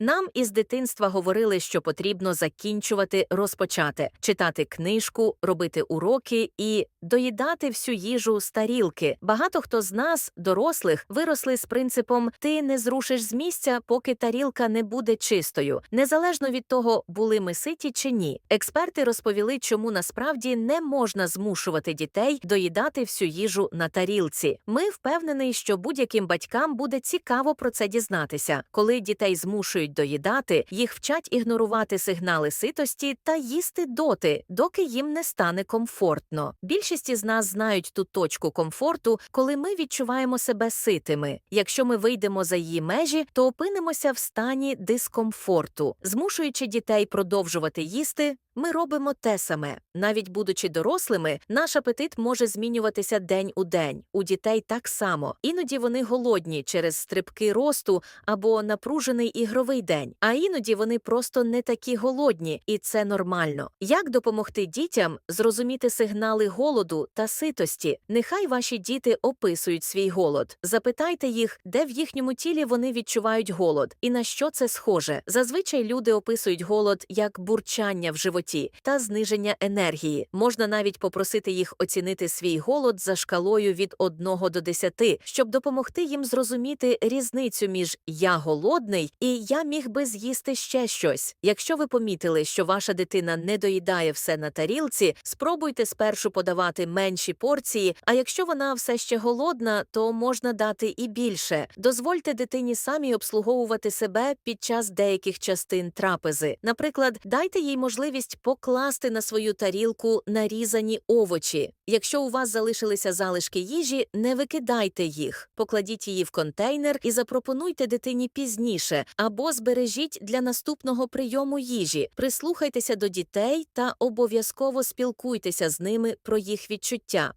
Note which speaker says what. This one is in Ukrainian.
Speaker 1: Нам із дитинства говорили, що потрібно закінчувати розпочати, читати книжку, робити уроки і доїдати всю їжу з тарілки. Багато хто з нас, дорослих, виросли з принципом ти не зрушиш з місця, поки тарілка не буде чистою, незалежно від того, були ми ситі чи ні. Експерти розповіли, чому насправді не можна змушувати дітей доїдати всю їжу на тарілці. Ми впевнені, що будь-яким батькам буде цікаво про це дізнатися, коли дітей змушують доїдати, їх вчать ігнорувати сигнали ситості та їсти доти, доки їм не стане комфортно. Більшість із нас знають ту точку комфорту, коли ми відчуваємо себе ситими. Якщо ми вийдемо за її межі, то опинимося в стані дискомфорту, змушуючи дітей продовжувати їсти. Ми робимо те саме. Навіть будучи дорослими, наш апетит може змінюватися день у день. У дітей так само. Іноді вони голодні через стрибки росту або напружений ігровий день, а іноді вони просто не такі голодні, і це нормально. Як допомогти дітям зрозуміти сигнали голоду та ситості? Нехай ваші діти описують свій голод. Запитайте їх, де в їхньому тілі вони відчувають голод і на що це схоже. Зазвичай люди описують голод як бурчання в животі та зниження енергії. Можна навіть попросити їх оцінити свій голод за шкалою від 1 до 10, щоб допомогти їм зрозуміти різницю між я голодний і я міг би з'їсти ще щось. Якщо ви помітили, що ваша дитина не доїдає все на тарілці, спробуйте спершу подавати менші порції. А якщо вона все ще голодна, то можна дати і більше. Дозвольте дитині самі обслуговувати себе під час деяких частин трапези. Наприклад, дайте їй можливість покласти на свою тарілку нарізані овочі. Якщо у вас залишилися залишки їжі, не викидайте їх, покладіть її в контейнер і запропонуйте дитині пізніше або збережіть для наступного прийому їжі. Прислухайтеся до дітей та обов'язково спілкуйтеся з ними про їх відчуття.